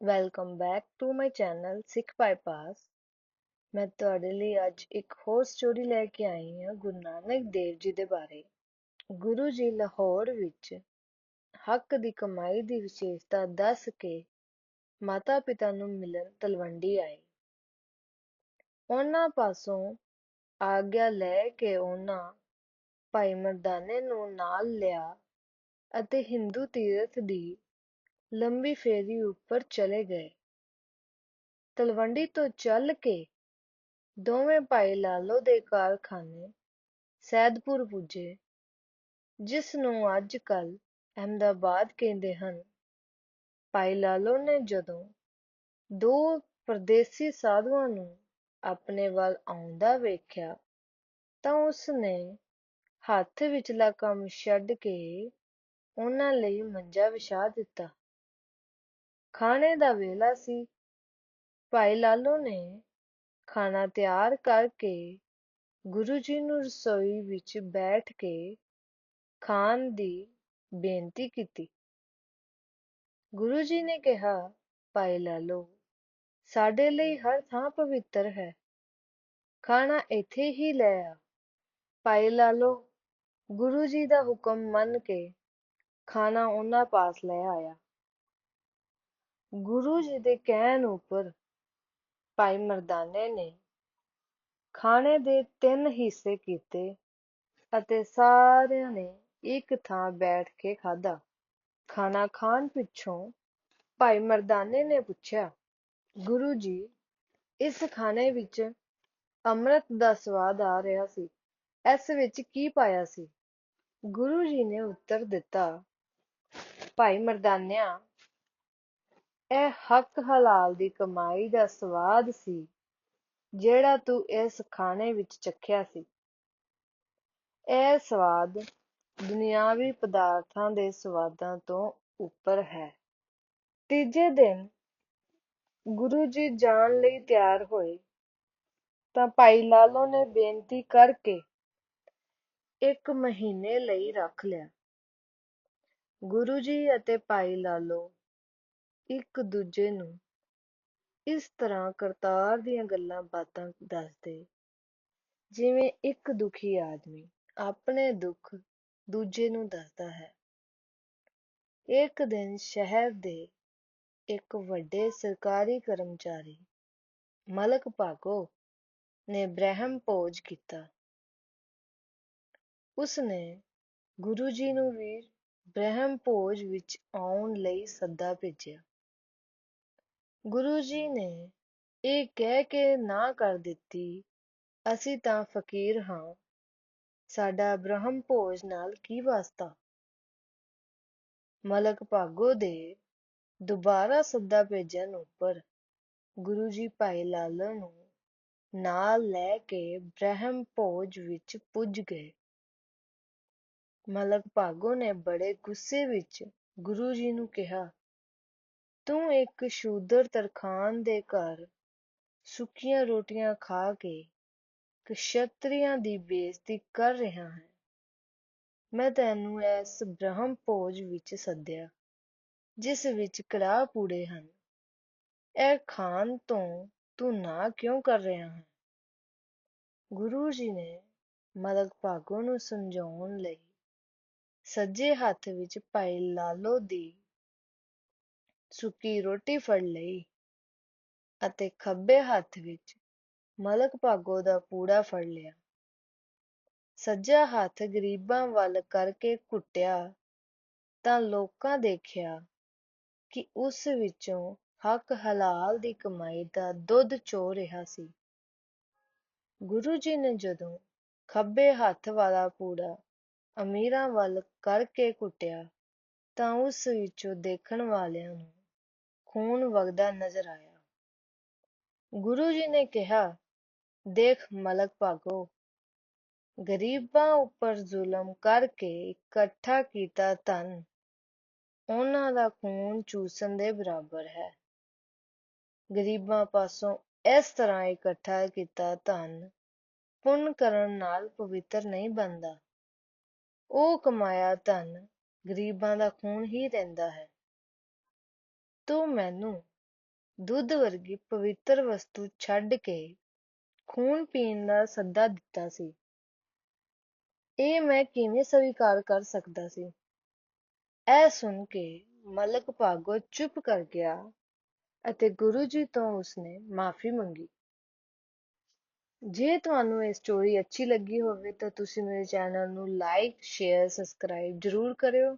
Welcome back to my channel Sikh bypass ਮੈਂ ਤੁਹਾਡੇ ਲਈ ਅੱਜ ਇੱਕ ਹੋਰ ਸਟੋਰੀ ਲੈ ਕੇ ਆਈ ਹਾਂ, ਗੁਰੂ ਨਾਨਕ ਦੇਵ ਜੀ ਦੇ ਬਾਰੇ। ਗੁਰੂ ਜੀ ਲਾਹੌਰ ਵਿੱਚ ਹੱਕ ਦੀ ਕਮਾਈ ਦੀ ਵਿਸ਼ੇਸ਼ਤਾ ਦੱਸ ਕੇ ਮਾਤਾ ਪਿਤਾ ਨੂੰ ਮਿਲਣ ਤਲਵੰਡੀ ਆਏ। ਉਹਨਾਂ ਪਾਸੋਂ ਆਗਿਆ ਲੈ ਕੇ ਉਹਨਾਂ ਭਾਈ ਮਰਦਾਨੇ ਨੂੰ ਨਾਲ ਲਿਆ ਅਤੇ ਹਿੰਦੂ ਤੀਰਥ ਦੀ ਲੰਬੀ ਫੇਰੀ ਉੱਪਰ ਚਲੇ ਗਏ। ਤਲਵੰਡੀ ਤੋਂ ਚੱਲ ਕੇ ਦੋਵੇਂ ਭਾਈ ਲਾਲੋ ਦੇ ਕਾਰਖਾਨੇ ਸੈਦਪੁਰ ਪੁੱਜੇ, ਜਿਸ ਨੂੰ ਅੱਜ ਕੱਲ ਅਹਿਮਦਾਬਾਦ ਕਹਿੰਦੇ ਹਨ। ਭਾਈ ਲਾਲੋ ਨੇ ਜਦੋਂ ਦੋ ਪਰਦੇਸੀ ਸਾਧੂਆਂ ਨੂੰ ਆਪਣੇ ਵੱਲ ਆਉਂਦਾ ਵੇਖਿਆ, ਤਾਂ ਉਸਨੇ ਹੱਥ ਵਿਚਲਾ ਕੰਮ ਛੱਡ ਕੇ ਉਹਨਾਂ ਲਈ ਮੰਜਾ ਵਿਛਾ ਦਿੱਤਾ। ਖਾਣੇ ਦਾ ਵੇਲਾ ਸੀ। ਭਾਈ ਲਾਲੋ ਨੇ ਖਾਣਾ ਤਿਆਰ ਕਰਕੇ ਗੁਰੂ ਜੀ ਨੂੰ ਰਸੋਈ ਵਿੱਚ ਬੈਠ ਕੇ ਖਾਣ ਦੀ ਬੇਨਤੀ ਕੀਤੀ। ਗੁਰੂ ਜੀ ਨੇ ਕਿਹਾ, ਭਾਈ ਲਾਲੋ, ਸਾਡੇ ਲਈ ਹਰ ਥਾਂ ਪਵਿੱਤਰ ਹੈ। ਖਾਣਾ ਇੱਥੇ ਹੀ ਲੈ ਆ। ਭਾਈ ਲਾਲੋ, ਗੁਰੂ ਜੀ ਦਾ ਹੁਕਮ ਮੰਨ ਕੇ ਖਾਣਾ ਉਹਨਾਂ ਪਾਸ ਲੈ ਆਇਆ। ਗੁਰੂ ਜੀ ਦੇ ਕਹਿਣ ਉੱਪਰ ਭਾਈ ਮਰਦਾਨੇ ਨੇ ਖਾਣੇ ਦੇ ਤਿੰਨ ਹਿੱਸੇ ਕੀਤੇ ਅਤੇ ਸਾਰਿਆਂ ਨੇ ਇੱਕ ਥਾਂ ਬੈਠ ਕੇ ਖਾਧਾ। ਖਾਣਾ ਖਾਣ ਪਿੱਛੋਂ ਭਾਈ ਮਰਦਾਨੇ ਨੇ ਪੁੱਛਿਆ, ਗੁਰੂ ਜੀ, ਇਸ ਖਾਣੇ ਵਿੱਚ ਅੰਮ੍ਰਿਤ ਦਾ ਸਵਾਦ ਆ ਰਿਹਾ ਸੀ, ਇਸ ਵਿੱਚ ਕੀ ਪਾਇਆ ਸੀ? ਗੁਰੂ ਜੀ ਨੇ ਉੱਤਰ ਦਿੱਤਾ, ਭਾਈ ਮਰਦਾਨਿਆਂ ਇਹ ਹੱਕ ਹਲਾਲ ਦੀ ਕਮਾਈ ਦਾ ਸਵਾਦ ਸੀ, ਜਿਹੜਾ ਤੂੰ ਇਸ ਖਾਣੇ ਵਿੱਚ ਚੱਖਿਆ ਸੀ। ਇਹ ਸਵਾਦ ਦੁਨਿਆਵੀ ਪਦਾਰਥਾਂ ਦੇ ਸਵਾਦਾਂ ਤੋਂ ਉੱਪਰ ਹੈ। ਤੀਜੇ ਦਿਨ ਗੁਰੂ ਜੀ ਜਾਣ ਲਈ ਤਿਆਰ ਹੋਏ, ਤਾਂ ਭਾਈ ਲਾਲੋ ਨੇ ਬੇਨਤੀ ਕਰਕੇ ਇੱਕ ਮਹੀਨੇ ਲਈ ਰੱਖ ਲਿਆ। ਗੁਰੂ ਜੀ ਅਤੇ ਭਾਈ ਲਾਲੋ ਇੱਕ ਦੂਜੇ ਨੂੰ ਇਸ ਤਰ੍ਹਾਂ ਕਰਤਾਰ ਦੀਆਂ ਗੱਲਾਂ ਬਾਤਾਂ ਦੱਸਦੇ। ਜਿਵੇਂ ਇੱਕ ਦੁਖੀ ਆਦਮੀ ਆਪਣੇ ਦੁੱਖ ਦੂਜੇ ਨੂੰ ਦੱਸਦਾ ਹੈ। ਇੱਕ ਦਿਨ ਸ਼ਹਿਰ ਦੇ ਇੱਕ ਵੱਡੇ ਸਰਕਾਰੀ ਕਰਮਚਾਰੀ ਮਲਕ ਭਾਗੋ ਨੇ ਬ੍ਰਹਮ ਭੋਜ ਕੀਤਾ। ਉਸਨੇ ਗੁਰੂ ਜੀ ਨੂੰ ਵੀ ਬ੍ਰਹਮ ਭੋਜ ਵਿੱਚ ਆਉਣ ਲਈ ਸੱਦਾ ਭੇਜਿਆ। ਗੁਰੂ ਜੀ ਨੇ ਇਹ ਕਹਿ ਕੇ ਨਾ ਕਰ ਦਿੱਤੀ, ਅਸੀਂ ਤਾਂ ਫਕੀਰ ਹਾਂ। ਸਾਡਾ ਬ੍ਰਹਮ ਭੋਜ ਨਾਲ ਕੀ ਵਾਸਤਾ? ਮਲਕ ਭਾਗੋ ਦੇ ਦੁਬਾਰਾ ਸੱਦਾ ਭੇਜਣ ਉੱਪਰ ਗੁਰੂ ਜੀ ਭਾਈ ਲਾਲੋ ਨੂੰ ਨਾਲ ਲੈ ਕੇ ਬ੍ਰਹਮ ਭੋਜ ਵਿੱਚ ਪੁੱਜ ਗਏ। ਮਲਕ ਭਾਗੋ ਨੇ ਬੜੇ ਗੁੱਸੇ ਵਿੱਚ ਗੁਰੂ ਜੀ ਨੂੰ ਕਿਹਾ ਤੂੰ ਇੱਕ ਸ਼ੂਦਰ ਤਰਖਾਣ ਦੇ ਘਰ ਸੁੱਕੀਆਂ ਰੋਟੀਆਂ ਖਾ ਕੇ ਕਸ਼ਤਰੀਆਂ ਦੀ ਬੇਇੱਜ਼ਤੀ ਕਰ ਰਿਹਾ ਹੈ। ਮੈਂ ਤੈਨੂੰ ਇਸ ਬ੍ਰਹਮ ਭੋਜ ਵਿੱਚ ਸੱਦਿਆ, ਜਿਸ ਵਿੱਚ ਕੜਾਹ ਪੂੜੇ ਹਨ। ਇਹ ਖਾਣ ਤੋਂ ਤੂੰ ਨਾ ਕਿਉਂ ਕਰ ਰਿਹਾ ਹੈ? ਗੁਰੂ ਜੀ ਨੇ ਮਲਕ ਭਾਗੋ ਨੂੰ ਸਮਝਾਉਣ ਲਈ ਸੱਜੇ ਹੱਥ ਵਿੱਚ ਭਾਈ ਲਾਲੋ ਦੀ ਸੁੱਕੀ ਰੋਟੀ ਫੜ ਲਈ ਅਤੇ ਖੱਬੇ ਹੱਥ ਵਿੱਚ ਮਲਕ ਭਾਗੋ ਦਾ ਪੂੜਾ ਫੜ ਲਿਆ। ਸੱਜਾ ਹੱਥ ਗਰੀਬਾਂ ਵੱਲ ਕਰਕੇ ਘੁੱਟਿਆ ਤਾਂ ਲੋਕਾਂ ਦੇਖਿਆ ਕਿ ਉਸ ਵਿੱਚੋਂ ਹੱਕ ਹਲਾਲ ਦੀ ਕਮਾਈ ਦਾ ਦੁੱਧ ਚੋ ਰਿਹਾ ਸੀ। ਗੁਰੂ ਜੀ ਨੇ ਜਦੋਂ ਖੱਬੇ ਹੱਥ ਵਾਲਾ ਪੂੜਾ ਅਮੀਰਾਂ ਵੱਲ ਕਰਕੇ ਘੁੱਟਿਆ ਤਾਂ ਉਸ ਵਿੱਚੋਂ ਦੇਖਣ ਵਾਲਿਆਂ ਨੂੰ ਖੂਨ ਵਗਦਾ ਨਜ਼ਰ ਆਇਆ। ਗੁਰੂ ਜੀ ਨੇ ਕਿਹਾ, ਦੇਖ ਮਲਕ ਭਾਗੋ, ਗਰੀਬਾਂ ਉੱਪਰ ਜ਼ੁਲਮ ਕਰਕੇ ਇਕੱਠਾ ਕੀਤਾ ਧਨ, ਉਹਨਾਂ ਦਾ ਖੂਨ ਚੂਸਣ ਦੇ ਬਰਾਬਰ ਹੈ। ਗਰੀਬਾਂ ਪਾਸੋਂ ਇਸ ਤਰ੍ਹਾਂ ਇਕੱਠਾ ਕੀਤਾ ਧਨ ਪੁੰਨ ਕਰਨ ਨਾਲ ਪਵਿੱਤਰ ਨਹੀਂ ਬਣਦਾ। ਉਹ ਕਮਾਇਆ ਧਨ ਗਰੀਬਾਂ ਦਾ ਖੂਨ ਹੀ ਰਹਿੰਦਾ ਹੈ। ਤੂੰ ਮੈਨੂੰ ਦੁੱਧ ਵਰਗੀ ਪਵਿੱਤਰ ਵਸਤੂ ਛੱਡ ਕੇ ਖੂਨ ਪੀਣ ਦਾ ਸੱਦਾ ਦਿੱਤਾ ਸੀ। ਇਹ ਮੈਂ ਕਿਵੇਂ ਸਵੀਕਾਰ ਕਰ ਸਕਦਾ ਸੀ? ਇਹ ਸੁਣ ਕੇ ਮਲਕ ਭਾਗੋ ਚੁੱਪ ਕਰ ਗਿਆ ਅਤੇ ਗੁਰੂ ਜੀ ਤੋਂ ਉਸਨੇ ਮਾਫ਼ੀ ਮੰਗੀ। ਜੇ ਤੁਹਾਨੂੰ ਇਹ ਸਟੋਰੀ ਅੱਛੀ ਲੱਗੀ ਹੋਵੇ ਤਾਂ ਤੁਸੀਂ ਮੇਰੇ ਚੈਨਲ ਨੂੰ ਲਾਈਕ ਸ਼ੇਅਰ ਸਬਸਕ੍ਰਾਈਬ ਜ਼ਰੂਰ ਕਰਿਓ।